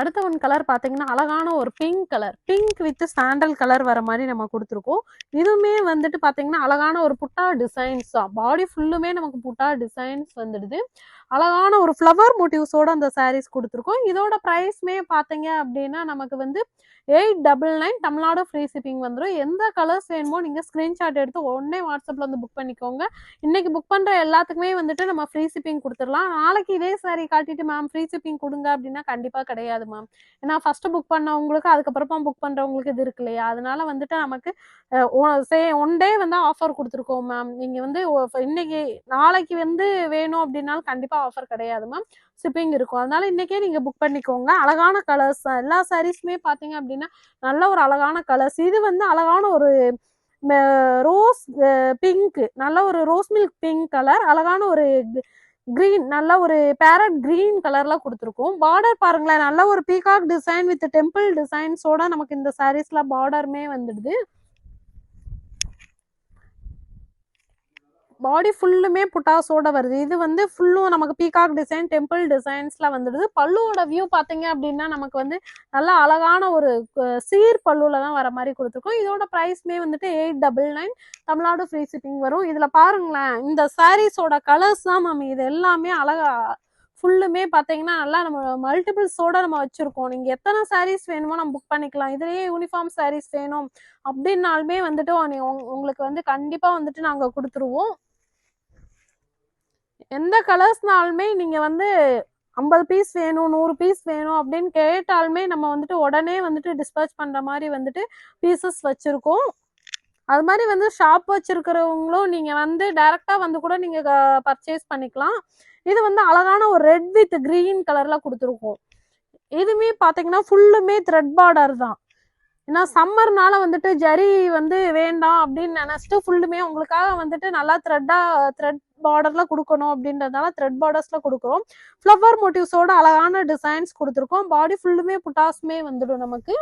அடுத்த one colour பார்த்தீங்கன்னா அழகான ஒரு pink colour pink with sandal colour வர மாதிரி நம்ம கொடுத்துருக்கோம். இதுவுமே வந்துட்டு பார்த்தீங்கன்னா அழகான ஒரு புட்டா டிசைன்ஸ் தான் பாடி ஃபுல்லுமே நமக்கு புட்டா டிசைன்ஸ் வந்துடுது. அழகான ஒரு ஃப்ளவர் மோட்டிவ்ஸோட அந்த சாரீஸ் கொடுத்துருக்கோம். இதோட ப்ரைஸ்மே பார்த்தீங்க அப்படின்னா நமக்கு வந்து eight double nine Tamil Nadu free shipping வந்துடும் எந்த கலர்ஸ் வேணுமோ நீங்கள் ஸ்க்ரீன்ஷாட் எடுத்து உடனே வாட்ஸ்அப்பில் வந்து புக் பண்ணிக்கோங்க. இன்னைக்கு புக் பண்ணுற எல்லாத்துக்குமே வந்துட்டு நம்ம ஃப்ரீ ஷிப்பிங் கொடுத்துடலாம். நாளைக்கு இதே சாரி காட்டிட்டு மேம் ஃப்ரீ ஷிப்பிங் கொடுங்க அப்படின்னா கண்டிப்பாக கிடையாது மேம் ஏன்னா ஃபர்ஸ்ட் புக் பண்ணவங்களுக்கு அதுக்கப்புறமா புக் பண்ணுறவங்களுக்கு இது இருக்கு இல்லையா? அதனால வந்துட்டு நமக்கு சே ஒன் டே வந்து ஆஃபர் கொடுத்துருக்கோம் மேம் நீங்கள் வந்து இன்னைக்கு நாளைக்கு வந்து வேணும் அப்படின்னாலும் கண்டிப்பாக ஆஃபர் கிடையாது மேம் ஷிப்பிங் இருக்கும். அதனால இன்றைக்கே நீங்கள் புக் பண்ணிக்கோங்க. அழகான கலர்ஸ் எல்லா சாரீஸுமே பார்த்தீங்க அப்படின்னா நல்ல ஒரு அழகான கலர்ஸ் இது வந்து அழகான ஒரு ரோஸ் பிங்க் நல்ல ஒரு ரோஸ் மில்க் பிங்க் கலர் அழகான ஒரு கிரீன் நல்ல ஒரு பேரட் கிரீன் கலர்ல கொடுத்துருக்கோம். பார்டர் பாருங்களேன். நல்ல ஒரு பீகாக் டிசைன் வித் டெம்பிள் டிசைன்ஸோட நமக்கு இந்த சாரீஸ்ல பார்டருமே வந்துடுது. பாடி ஃபுல்லுமே புட்டாஸோட வருது. இது வந்து ஃபுல்லும் நமக்கு பீகாக் டிசைன் டெம்பிள் டிசைன்ஸ்லாம் வந்துடுது. பல்லுவோட வியூ பார்த்தீங்க அப்படின்னா நமக்கு வந்து நல்ல அழகான ஒரு சீர் பல்லுவில் தான் வர மாதிரி கொடுத்துருக்கோம். இதோட ப்ரைஸ்மே வந்துட்டு eight double nine Tamil Nadu free shipping வரும். இதில் பாருங்களேன் இந்த சாரீஸோட கலர்ஸ் தான் மேம் இது எல்லாமே அழகா ஃபுல்லுமே பார்த்தீங்கன்னா நல்லா நம்ம மல்டிபிள்ஸோட நம்ம வச்சுருக்கோம். நீங்கள் எத்தனை சாரீஸ் வேணுமோ நம்ம புக் பண்ணிக்கலாம். இதுலேயே யூனிஃபார்ம் சாரீஸ் வேணும் அப்படின்னாலுமே வந்துட்டு உங்களுக்கு வந்து கண்டிப்பாக வந்துட்டு நாங்கள் கொடுத்துருவோம். எந்த கலர்ஸ்னாலுமே நீங்க வந்து ஐம்பது பீஸ் வேணும் நூறு பீஸ் வேணும் அப்படின்னு கேட்டாலுமே நம்ம வந்துட்டு உடனே வந்துட்டு டிஸ்பேச் பண்ற மாதிரி வந்துட்டு பீசஸ் வச்சிருக்கோம். அது மாதிரி வந்து ஷாப் வச்சிருக்கிறவங்களும் நீங்க வந்து டைரக்டா வந்து கூட நீங்க பர்ச்சேஸ் பண்ணிக்கலாம். இது வந்து அழகான ஒரு ரெட் வித் கிரீன் கலர்ல கொடுத்துருக்கோம். இதுவுமே பாத்தீங்கன்னா ஃபுல்லுமே த்ரெட் பார்டர் தான். ஏன்னா சம்மர்னால வந்துட்டு ஜரி வந்து வேண்டாம் அப்படின்னு நினைச்சிட்டு ஃபுல்லுமே உங்களுக்காக வந்துட்டு நல்லா த்ரெட்டா த்ரெட் பார்டர்ல கொடுக்கணும் அப்படின்றதுனால த்ரெட் பார்டர்ஸ்ல கொடுக்குறோம். ஃப்ளவர் மோட்டிவ்ஸோட அழகான டிசைன்ஸ் கொடுத்துருக்கோம். பாடி ஃபுல்லுமே புட்டாஸ்மே வந்துடும் நமக்கு.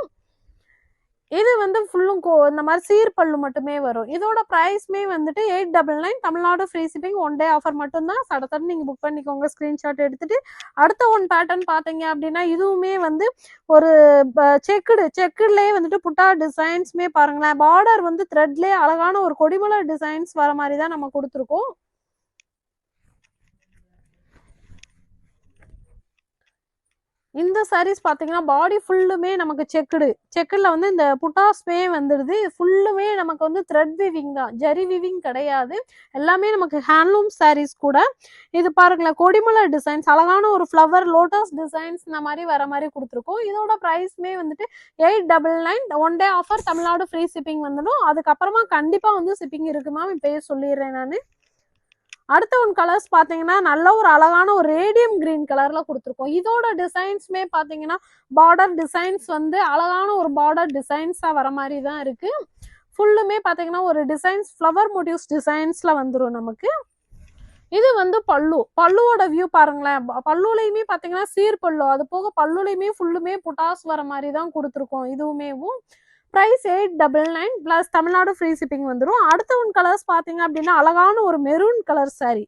இது வந்து ஃபுல்லும் இந்த மாதிரி சீர் பல்லு மட்டுமே வரும். இதோட ப்ரைஸ்மே வந்துட்டு eight double nine Tamil Nadu free shipping one day offer மட்டும்தான். சடத்தன்னு நீங்கள் புக் பண்ணிக்கோங்க ஸ்க்ரீன்ஷாட் எடுத்துட்டு. அடுத்த ஒன் பேட்டர்ன் பார்த்தீங்க அப்படின்னா இதுவுமே வந்து ஒரு செக்குடு செக்குடுலேயே வந்துட்டு புட்டா டிசைன்ஸ்மே பாருங்களேன். பார்டர் வந்து த்ரெட்லேயே அழகான ஒரு கொடிமலர் டிசைன்ஸ் வர மாதிரி தான் நம்ம கொடுத்துருக்கோம். இந்த சாரீஸ் பார்த்தீங்கன்னா பாடி ஃபுல்லுமே நமக்கு செக்குடு செக்குடில் வந்து இந்த புட்டாஸ்மே வந்துடுது ஃபுல்லுமே நமக்கு வந்து த்ரெட் விவிங் தான். ஜரி விவிங் கிடையாது. எல்லாமே நமக்கு ஹேண்ட்லூம் சாரீஸ் கூட. இது பாருங்களேன் கொடிமலை டிசைன்ஸ் அழகான ஒரு ஃப்ளவர் லோட்டஸ் டிசைன்ஸ் இந்த மாதிரி வர மாதிரி கொடுத்துருக்கோம். இதோட ப்ரைஸ்மே வந்துட்டு eight double nine one day offer Tamil Nadu free shipping வந்துடும். அதுக்கப்புறமா கண்டிப்பாக வந்து ஷிப்பிங் இருக்கு. மேம் இப்போயே சொல்லிடுறேன் நான். அடுத்த ஒன் கலர்ஸ் பார்த்தீங்கன்னா நல்ல ஒரு அழகான ஒரு ரேடியம் கிரீன் கலர்ல கொடுத்துருக்கோம். இதோட டிசைன்ஸ்மே பார்த்தீங்கன்னா பார்டர் டிசைன்ஸ் வந்து அழகான ஒரு பார்டர் டிசைன்ஸாக வர மாதிரி தான் இருக்கு. ஃபுல்லுமே பார்த்தீங்கன்னா ஒரு டிசைன்ஸ் ஃப்ளவர் மோட்டிவ்ஸ் டிசைன்ஸ்ல வந்துடும் நமக்கு. இது வந்து பல்லு. பல்லுவோட வியூ பாருங்களேன். ப- பல்லுலையுமே பார்த்தீங்கன்னா சீர் பல்லு அது போக பல்லுலையுமே ஃபுல்லுமே புட்டாஸ் வர மாதிரி தான் கொடுத்துருக்கோம். இதுவுமேவும். Price eight double nine plus Tamil Nadu free shipping வந்துடும் அடுத்த ஒன் கலர்ஸ் பார்த்தீங்க அப்படின்னா அழகான ஒரு மெரூன் கலர் சாரீ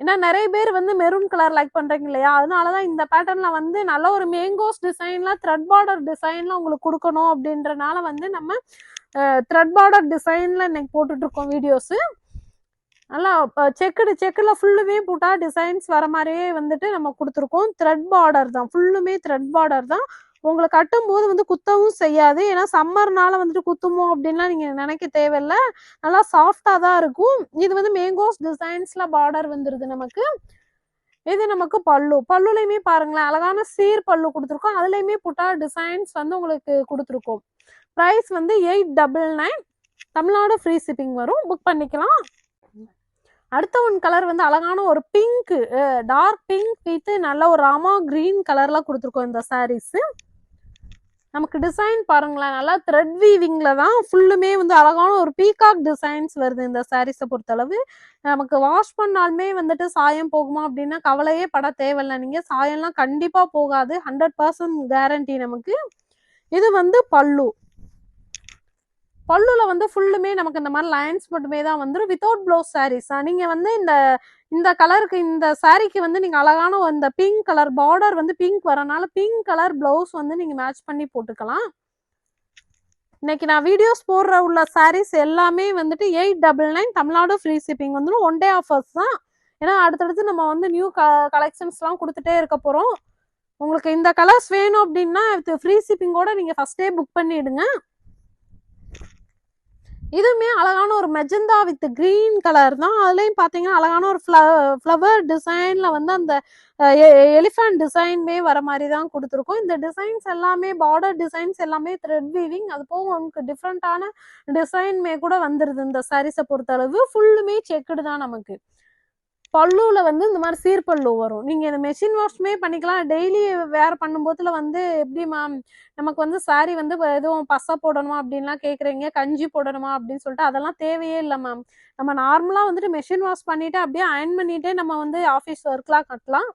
ஏன்னா நிறைய பேர் வந்து மெரூன் கலர் லைக் பண்ணுறீங்க இல்லையா? அதனால தான் இந்த பேட்டர்னில் வந்து நல்ல ஒரு மேங்கோஸ் டிசைன்ல த்ரெட் பார்டர் டிசைன்ல உங்களுக்கு கொடுக்கணும் அப்படின்றனால வந்து நம்ம த்ரெட் பார்டர் டிசைனில் இன்னைக்கு போட்டுட்ருக்கோம் வீடியோஸு நல்லா செக்குடு செக்கில் ஃபுல்லுமே போட்டால் டிசைன்ஸ் வர மாதிரியே வந்துட்டு நம்ம கொடுத்துருக்கோம். த்ரெட் பார்டர் தான். ஃபுல்லுமே த்ரெட் பார்டர் தான். உங்களை கட்டும்போது வந்து குத்தவும் செய்யாது. ஏன்னா சம்மர்னால வந்துட்டு குத்துமோ அப்படின்லாம் நீங்க நினைக்க தேவையில்ல. நல்லா சாஃப்டா தான் இருக்கும். இது வந்து மேங்கோஸ் டிசைன்ஸ்ல பார்டர் வந்துருது நமக்கு. இது நமக்கு பல்லு. பல்லுலையுமே பாருங்களேன் அழகான சீர் பல்லு கொடுத்துருக்கோம். அதுலயுமே புட்டா டிசைன்ஸ் வந்து உங்களுக்கு கொடுத்துருக்கோம். ப்ரைஸ் வந்து eight double nine Tamil Nadu free shipping வரும். புக் பண்ணிக்கலாம். அடுத்த ஒன் கலர் வந்து அழகான ஒரு பிங்க் டார்க் பிங்க் வித்து நல்ல ஒரு ராமா கிரீன் கலரில் கொடுத்துருக்கோம் இந்த சாரீஸ் நமக்கு டிசைன் பாருங்களேன். நல்லா த்ரெட் வீவிங்கில் தான் ஃபுல்லுமே வந்து அழகான ஒரு பீகாக் டிசைன்ஸ் வருது இந்த சாரீஸை பொறுத்தளவு. நமக்கு வாஷ் பண்ணாலுமே வந்துட்டு சாயம் போகுமா அப்படின்னா கவலையே பட தேவையில்லை. நீங்கள் சாயம்லாம் கண்டிப்பாக போகாது. ஹண்ட்ரட் பர்சன்ட் கேரண்டி நமக்கு. இது வந்து பல்லு. பல்லுல வந்து ஃபுல்லுமே நமக்கு இந்த மாதிரி லைன்ஸ் மட்டுமே தான் வந்துடும் வித்தவுட் ப்ளவுஸ் சாரீஸா நீங்க வந்து இந்த இந்த கலருக்கு இந்த சாரீக்கு வந்து நீங்க அழகான இந்த பிங்க் கலர் பார்டர் வந்து பிங்க் வரனால பிங்க் கலர் பிளவுஸ் வந்து நீங்க மேட்ச் பண்ணி போட்டுக்கலாம். இன்னைக்கு நான் வீடியோஸ் போடுற உள்ள சாரீஸ் எல்லாமே வந்துட்டு eight double nine Tamil Nadu free shipping வந்துடும் ஒன் டே ஆஃபர்ஸ் தான். ஏன்னா அடுத்தடுத்து நம்ம வந்து நியூ க கலெக்ஷன்ஸ்லாம் கொடுத்துட்டே இருக்க போகிறோம் உங்களுக்கு இந்த கலர்ஸ் வேணும் அப்படின்னா ஃப்ரீ ஷிப்பிங்கோட நீங்கள் ஃபஸ்ட்டே புக் பண்ணிடுங்க. இதுவுமே அழகான ஒரு மெஜந்தா வித் கிரீன் கலர் தான். அதுலயும் பாத்தீங்கன்னா அழகான ஒரு ஃப்ளவர் டிசைன்ல வந்து அந்த எலிஃபண்ட் டிசைன்மே வர மாதிரி தான் கொடுத்துருக்கோம். இந்த டிசைன்ஸ் எல்லாமே பார்டர் டிசைன்ஸ் எல்லாமே த்ரெட் வீவிங் அது போக உங்களுக்கு டிஃப்ரெண்டான டிசைன்மே கூட வந்துருது இந்த சாரீஸை பொறுத்தளவு. ஃபுல்லுமே செக்குடு தான் நமக்கு. பல்லுவில் வந்து இந்த மாதிரி சீர்பல்லு வரும். நீங்கள் இந்த மெஷின் வாஷ்மே பண்ணிக்கலாம். டெய்லி வேர் பண்ணும்போதுல வந்து எப்படி மேம் நமக்கு வந்து சாரி வந்து எதுவும் பசை போடணுமா அப்படின்லாம் கேட்குறீங்க கஞ்சி போடணுமா அப்படின்னு சொல்லிட்டு அதெல்லாம் தேவையே இல்லை மேம் நம்ம நார்மலாக வந்துட்டு மெஷின் வாஷ் பண்ணிவிட்டு அப்படியே அயன் பண்ணிகிட்டே நம்ம வந்து ஆஃபீஸ் ஒர்க்லாம் கட்டலாம்.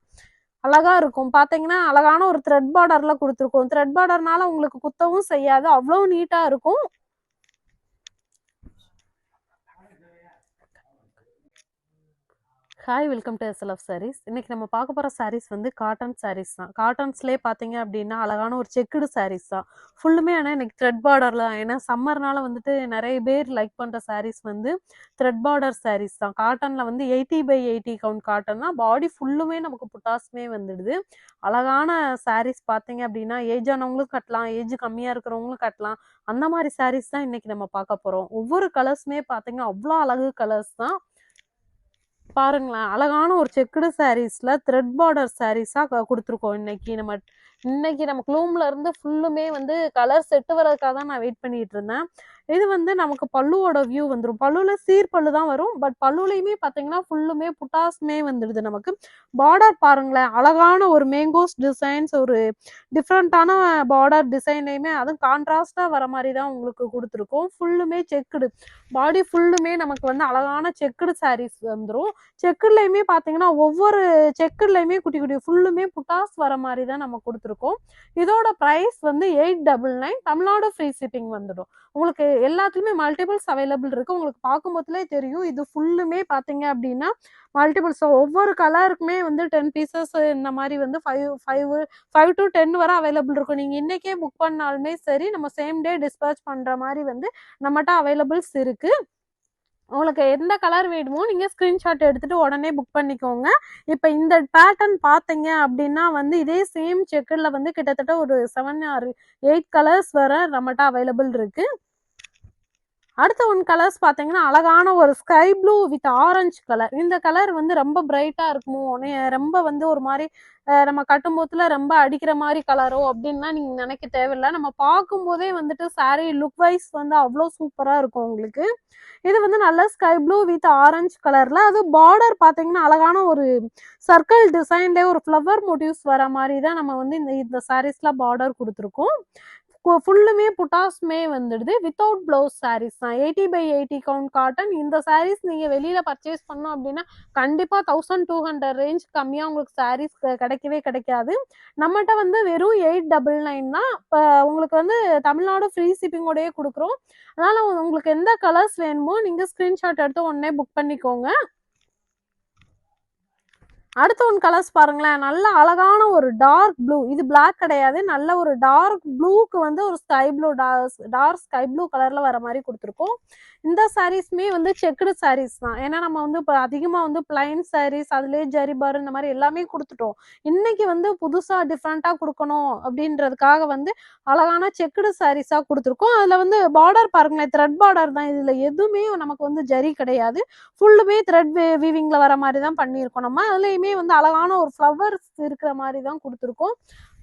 அழகாக இருக்கும். பார்த்தீங்கன்னா அழகான ஒரு த்ரெட் பார்டரில் கொடுத்துருக்கோம். த்ரெட் பார்டர்னால உங்களுக்கு குத்தவும் செய்யாது. அவ்வளோ நீட்டாக இருக்கும். Hi welcome to SLF sarees இன்றைக்கி நம்ம பார்க்க போகிற சாரீஸ் வந்து காட்டன் சாரீஸ் தான். காட்டன்ஸ்லேயே பார்த்தீங்க அப்படின்னா அழகான ஒரு செக்குடு சாரீஸ் தான். ஃபுல்லுமே ஆனால் இன்னைக்கு த்ரெட் பார்டரில் தான் ஏன்னா சம்மர்னால வந்துட்டு நிறைய பேர் லைக் பண்ணுற சாரீஸ் வந்து த்ரெட் பார்டர் சாரீஸ் தான். காட்டனில் வந்து எயிட்டி பை எயிட்டி கவுண்ட் காட்டன்னா பாடி ஃபுல்லுமே நமக்கு புட்டாசுமே வந்துடுது. அழகான சாரீஸ் பார்த்தீங்க அப்படின்னா ஏஜ் ஆனவங்களும் கட்டலாம் ஏஜ் கம்மியாக இருக்கிறவங்களும் கட்டலாம். அந்த மாதிரி சாரீஸ் தான் இன்னைக்கு நம்ம பார்க்க போகிறோம் ஒவ்வொரு கலர்ஸுமே பார்த்தீங்கன்னா அவ்வளோ அழகு கலர்ஸ் தான். பாருங்களேன் அழகான ஒரு செக்குடு சாரீஸில் த்ரெட் பார்டர் சாரீஸாக கொடுத்துருக்கோம் இன்னைக்கு நம்ம இன்னைக்கு நம்ம க்ளூம்ல இருந்து ஃபுல்லுமே வந்து கலர் செட்டு வர்றதுக்காக தான் நான் வெயிட் பண்ணிட்டு இருந்தேன். இது வந்து நமக்கு பல்லுவோட வியூ வந்துடும் பல்லுல சீர் பல்லு தான் வரும். பட் பல்லுலையுமே பார்த்தீங்கன்னா ஃபுல்லுமே புட்டாஸ்மே வந்துடுது நமக்கு. பார்டர் பாருங்களேன். அழகான ஒரு மேங்கோஸ் டிசைன்ஸ் ஒரு டிஃப்ரெண்ட்டான பார்டர் டிசைனையுமே அதுவும் கான்ட்ராஸ்டா வர மாதிரி தான் உங்களுக்கு கொடுத்துருக்கோம். ஃபுல்லுமே செக்குடு பாடி ஃபுல்லுமே நமக்கு வந்து அழகான செக்குடு சாரீஸ் வந்துடும் செக்குடுலையுமே பார்த்தீங்கன்னா ஒவ்வொரு செக்குடுலையுமே குட்டி குட்டி ஃபுல்லுமே புட்டாஸ் வர மாதிரி தான் நம்ம கொடுத்துருக்கோம். இதோட ப்ரைஸ் வந்து eight double nine Tamil Nadu free shipping வந்துடும். உங்களுக்கு எல்லாத்துலேயுமே மல்டிபிள்ஸ் அவைலபிள் இருக்குது உங்களுக்கு பார்க்கும்போதுலே தெரியும். இது ஃபுல்லுமே பார்த்தீங்க அப்படின்னா மல்டிபிள்ஸ் ஒவ்வொரு கலருக்குமே வந்து டென் பீசஸ் இந்த மாதிரி வந்து five five five to ten வரை அவைலபிள் இருக்கும். நீங்கள் இன்றைக்கே புக் பண்ணாலுமே சரி நம்ம சேம் டே டிஸ்பேச் பண்ணுற மாதிரி வந்து நம்மகிட்ட அவைலபிள்ஸ் இருக்குது உங்களுக்கு எந்த கலர் வேணுமோ நீங்கள் ஸ்க்ரீன்ஷாட் எடுத்துட்டு உடனே புக் பண்ணிக்கோங்க. இப்போ இந்த பேட்டர்ன் பார்த்தீங்க அப்படின்னா வந்து இதே சேம் செக்கரில் வந்து கிட்டத்தட்ட ஒரு செவன் ஆறு எயிட் கலர்ஸ் வர நம்மகிட்ட அவைலபிள் இருக்கு. அடுத்த ஒன் கலர்ஸ் பார்த்தீங்கன்னா அழகான ஒரு sky blue with orange colour இந்த கலர் வந்து ரொம்ப பிரைட்டாக இருக்குமோ? ரொம்ப வந்து ஒரு மாதிரி நம்ம கட்டும்போதுல ரொம்ப அடிக்கிற மாதிரி கலரோ அப்படின்லாம் நீங்கள் நினைக்க தேவையில்லை. நம்ம பார்க்கும்போதே வந்துட்டு சாரீ லுக் வைஸ் வந்து அவ்வளோ சூப்பராக இருக்கும் உங்களுக்கு. இது வந்து நல்ல ஸ்கை ப்ளூ வித் ஆரஞ்சு கலரில் அது பார்டர் பார்த்தீங்கன்னா அழகான ஒரு சர்க்கிள் டிசைன்லேயே ஒரு ஃப்ளவர் மோட்டிவ்ஸ் வர மாதிரி தான் நம்ம வந்து இந்த இந்த சாரீஸ்லாம் பார்டர் கொடுத்துருக்கோம். ஃபுல்லுமே புட்டாஸ்மே வந்துடுது. வித்தவுட் பிளவுஸ் சாரீஸ் தான். Eighty by eighty count cotton இந்த சாரீஸ் நீங்கள் வெளியில் பர்ச்சேஸ் பண்ணோம் அப்படின்னா கண்டிப்பாக தௌசண்ட் டூ ஹண்ட்ரட் ரேஞ்ச் கம்மியாக உங்களுக்கு சாரீஸ் கிடைக்கவே கிடைக்காது. நம்மகிட்ட வந்து வெறும் எயிட் டபுள் நைன் தான். இப்போ உங்களுக்கு வந்து தமிழ்நாடு ஃப்ரீ ஷிப்பிங்கோடயே கொடுக்குறோம். அதனால உங்களுக்கு எந்த கலர்ஸ் வேணுமோ நீங்கள் ஸ்க்ரீன்ஷாட் எடுத்து உடனே புக் பண்ணிக்கோங்க. அடுத்த ஒன் கலர்ஸ் பாருங்களேன். நல்ல அழகான ஒரு டார்க் ப்ளூ இது பிளாக் கிடையாது. நல்ல ஒரு டார்க் ப்ளூக்கு வந்து ஒரு sky blue dark sky blue கலர்ல வர மாதிரி கொடுத்துருக்கோம். இந்த சாரீஸ்மே வந்து செக்குடு சாரீஸ் தான். ஏன்னா நம்ம வந்து இப்போ அதிகமாக வந்து பிளைன் சாரீஸ் அதுலேயே ஜரிபார் இந்த மாதிரி எல்லாமே கொடுத்துட்டோம். இன்னைக்கு வந்து புதுசாக டிஃப்ரெண்ட்டாக கொடுக்கணும் அப்படின்றதுக்காக வந்து அழகான செக்குடு சாரீஸாக கொடுத்துருக்கோம். அதில் வந்து பார்டர் பாருங்களேன் த்ரெட் பார்டர் தான். இதில் எதுவுமே நமக்கு வந்து ஜரி கிடையாது. ஃபுல்லுமே த்ரெட் வீவிங்கில் வர மாதிரி தான் பண்ணியிருக்கோம் நம்ம. அதுலேயுமே வந்து அழகான ஒரு ஃப்ளவர்ஸ் இருக்கிற மாதிரி தான் கொடுத்துருக்கோம்.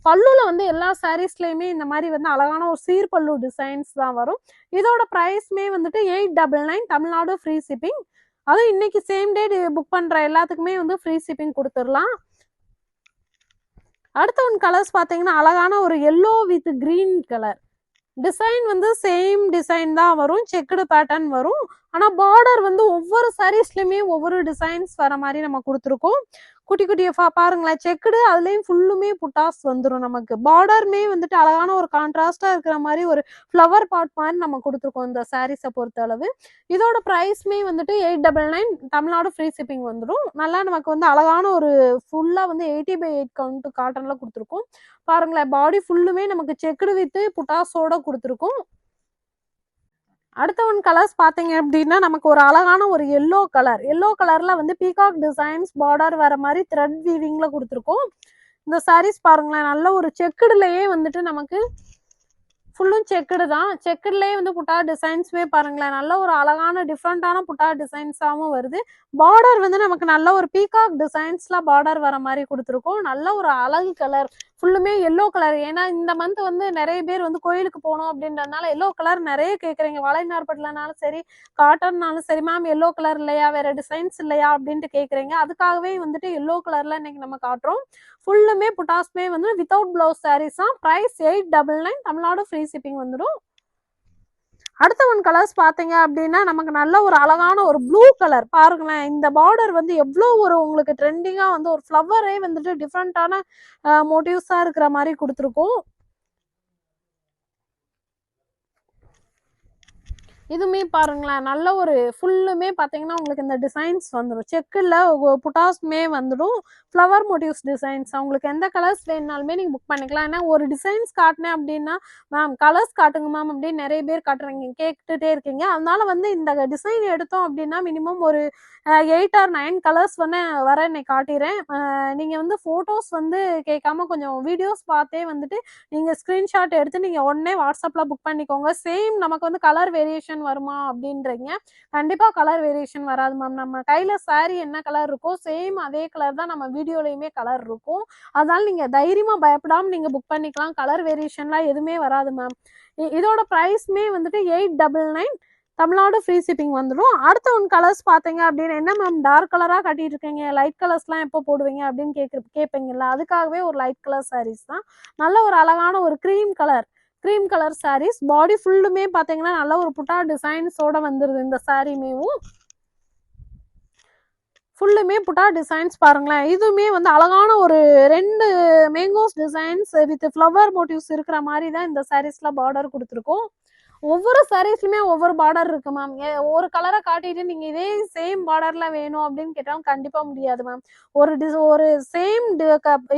பல்லுல வந்து எல்லா சாரீஸ்லயுமே இந்த மாதிரி வந்து அழகான ஒரு சீர்பல்லு டிசைன்ஸ் தான் வரும். இதோட ப்ரைஸ்மே வந்துட்டு eight double nine Tamil Nadu free shipping அதுவும் இன்னைக்கு சேம் டே புக் பண்ற எல்லாத்துக்குமே வந்து ஃப்ரீ ஷிப்பிங் கொடுத்துடலாம். அடுத்த ஒன் கலர்ஸ் பார்த்தீங்கன்னா அழகான ஒரு yellow with green colour design வந்து சேம் டிசைன் தான் வரும். செக்குடு பேட்டர்ன் வரும். ஆனால் பார்டர் வந்து ஒவ்வொரு சாரீஸ்லையுமே ஒவ்வொரு டிசைன்ஸ் வர மாதிரி நம்ம கொடுத்துருக்கோம். குட்டி குட்டியா பாருங்களேன். செக்குடு அதுலயும் ஃபுல்லுமே புட்டாஸ் வந்துடும் நமக்கு. பார்டருமே வந்துட்டு அழகான ஒரு கான்ட்ராஸ்டா இருக்கிற மாதிரி ஒரு ஃப்ளவர் பாட் மாதிரி நம்ம கொடுத்துருக்கோம் இந்த சாரீஸை பொறுத்த அளவு இதோட ப்ரைஸ்மே வந்துட்டு eight double nine Tamil Nadu free shipping வந்துடும் நல்லா நமக்கு வந்து அழகான ஒரு ஃபுல்லா வந்து எயிட்டி பை எயிட் கவுண்ட் காட்டன்ல கொடுத்துருக்கோம். பாருங்களேன் பாடி ஃபுல்லுமே நமக்கு செக்குடு வித்து புட்டாஸோட கொடுத்துருக்கோம். அடுத்த ஒன் கலர்ஸ் பார்த்தீங்க அப்படின்னா நமக்கு ஒரு அழகான ஒரு எல்லோ கலர் எல்லோ கலர்ல வந்து பீகாக் டிசைன்ஸ் பார்டர் வர மாதிரி த்ரெட் வீவிங்ல கொடுத்துருக்கோம். இந்த சாரீஸ் பாருங்களேன் நல்ல ஒரு செக்குடுலயே வந்துட்டு நமக்கு ஃபுல்லும் செக்குடு தான். செக்குடுலேயே வந்து புட்டா டிசைன்ஸுமே பாருங்களேன் நல்ல ஒரு அழகான டிஃப்ரெண்ட்டான புட்டா டிசைன்ஸாகவும் வருது. பார்டர் வந்து நமக்கு நல்ல ஒரு பீகாக் டிசைன்ஸ்லாம் பார்டர் வர மாதிரி கொடுத்துருக்கோம். நல்ல ஒரு அழகு கலர் ஃபுல்லுமே எல்லோ கலர் ஏன்னா இந்த மந்த் வந்து நிறைய பேர் வந்து கோயிலுக்கு போகணும் அப்படின்றதுனால எல்லோ கலர் நிறைய கேட்குறீங்க வளைநார்பட்டலனாலும் சரி காட்டன்னாலும் சரி மேம் எல்லோ கலர் இல்லையா? வேற டிசைன்ஸ் இல்லையா? அப்படின்ட்டு கேட்குறீங்க அதுக்காகவே வந்துட்டு எல்லோ கலர்ல இன்னைக்கு நம்ம காட்டுறோம். ஃபுல்லுமே புட்டாஸ்மே வந்து வித்தவுட் பிளவுஸ் சாரீஸ் தான் price eight double nine Tamil Nadu free shipping வந்துடும் அடுத்த ஒன் கலர்ஸ் பார்த்தீங்க அப்படின்னா நமக்கு நல்ல ஒரு அழகான ஒரு ப்ளூ கலர் பாருங்களேன் இந்த பார்டர் வந்து எவ்வளோ ஒரு உங்களுக்கு ட்ரெண்டிங்காக வந்து ஒரு ஃப்ளவரே வந்துட்டு டிஃப்ரெண்ட்டான மோட்டிவ்ஸாக இருக்கிற மாதிரி கொடுத்துருக்கோம். இதுவுமே பாருங்களேன். நல்ல ஒரு ஃபுல்லுமே பார்த்தீங்கன்னா உங்களுக்கு இந்த டிசைன்ஸ் வந்துடும் செக்கில் புட்டாஸ்மே வந்துடும். ஃப்ளவர் மோட்டிவ்ஸ் டிசைன்ஸ் உங்களுக்கு எந்த கலர்ஸ் வேணுனாலுமே நீங்கள் புக் பண்ணிக்கலாம். ஏன்னா ஒரு டிசைன்ஸ் காட்டினேன் அப்படின்னா மேம் கலர்ஸ் காட்டுங்க மேம் அப்படின்னு நிறைய பேர் காட்டுறீங்க. கேட்டுகிட்டே இருக்கீங்க. அதனால வந்து இந்த டிசைன் எடுத்தோம் அப்படின்னா மினிமம் ஒரு எயிட் ஆர் நைன் கலர்ஸ் வந்து வர இன்னைக்கு காட்டிடுறேன் நீங்கள் வந்து ஃபோட்டோஸ் வந்து கேட்காம கொஞ்சம் வீடியோஸ் பார்த்தே வந்துட்டு நீங்கள் ஸ்க்ரீன்ஷாட் எடுத்து நீங்கள் உடனே வாட்ஸ்அப்பில் புக் பண்ணிக்கோங்க. சேம் நமக்கு வந்து கலர் வேரியேஷன் வருமா அப்படின்றீங்க. கண்டிப்பாக கலர் வேரியேஷன் வராது மேம் நம்ம கையில் saree என்ன கலர் இருக்கோ சேம் அதே கலர் தான் நம்ம வீடியோலையுமே கலர் இருக்கும். அதனால நீங்கள் தைரியமாக பயப்படாமல் நீங்கள் புக் பண்ணிக்கலாம். கலர் வேரியேஷன்லாம் எதுவுமே வராது மேம் இதோட ப்ரைஸ்மே வந்துட்டு eight double nine Tamil Nadu free shipping வந்துடும் அடுத்த ஒன் கலர்ஸ் பார்த்தீங்க அப்படின்னு என்ன மேம் டார்க் கலராக கட்டிட்டு இருக்கீங்க லைட் கலர்ஸ்லாம் எப்போ போடுவீங்க அப்படின்னு கேட்கு கேட்பீங்கல்ல அதுக்காகவே ஒரு லைட் கலர் சாரீஸ் தான். நல்ல ஒரு அழகான ஒரு cream colour cream colour sarees body ஃபுல்லுமே பார்த்தீங்கன்னா நல்ல ஒரு புட்டா டிசைன்ஸோட வந்துருது இந்த சாரீமேவும் ஃபுல்லுமே புட்டா டிசைன்ஸ் பாருங்களேன். இதுவுமே வந்து அழகான ஒரு ரெண்டு mangoes designs with flower motifs இருக்கிற மாதிரி தான் இந்த சாரீஸ்ல பார்டர் கொடுத்துருக்கோம். ஒவ்வொரு சாரீஸ்லையுமே ஒவ்வொரு பார்டர் இருக்கு மேம் ஒரு கலரை காட்டிட்டு நீங்க இதே சேம் பார்டர்ல வேணும் அப்படின்னு கேட்டாலும் கண்டிப்பா முடியாது மேம் ஒரு டிஸ் ஒரு சேம்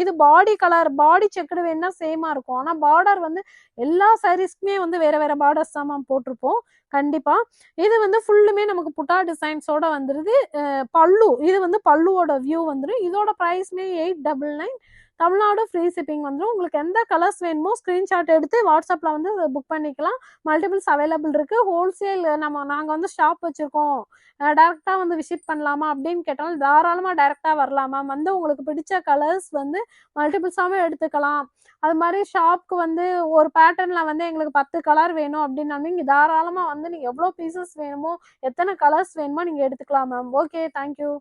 இது பாடி கலர் பாடி செக்குடு வேணும்னா சேமா இருக்கும். ஆனா பார்டர் வந்து எல்லா சாரீஸ்க்குமே வந்து வேற வேற பார்டர்ஸ் தான் மேம் போட்டிருப்போம். கண்டிப்பா. இது வந்து ஃபுல்லுமே நமக்கு புட்டா டிசைன்ஸோட வந்துருது. பல்லு இது வந்து பல்லுவோட வியூ வந்துடும் இதோட ப்ரைஸ்மே eight double nine Tamil Nadu free shipping வந்துடும் உங்களுக்கு எந்த கலர்ஸ் வேணுமோ ஸ்க்ரீன்ஷாட் எடுத்து வாட்ஸ்அப்பில் வந்து புக் பண்ணிக்கலாம். மல்டிபிள்ஸ் அவைலபிள் இருக்குது ஹோல்சேல் நம்ம நாங்கள் வந்து ஷாப் வச்சுருக்கோம். டேரெக்டாக வந்து விசிட் பண்ணலாமா அப்படின்னு கேட்டாலும் தாராளமாக டேரெக்டாக வரலாமா வந்து உங்களுக்கு பிடிச்ச கலர்ஸ் வந்து மல்டிபிள்ஸாகவே எடுத்துக்கலாம். அது மாதிரி ஷாப்க்கு வந்து ஒரு பேட்டர்னில் வந்து எங்களுக்கு பத்து கலர் வேணும் அப்படின்னாலும் நீங்கள் தாராளமாக வந்து நீங்கள் எவ்வளோ பீசஸ் வேணுமோ எத்தனை கலர்ஸ் வேணுமோ நீங்கள் எடுத்துக்கலாம் மேம் ஓகே தேங்க்யூ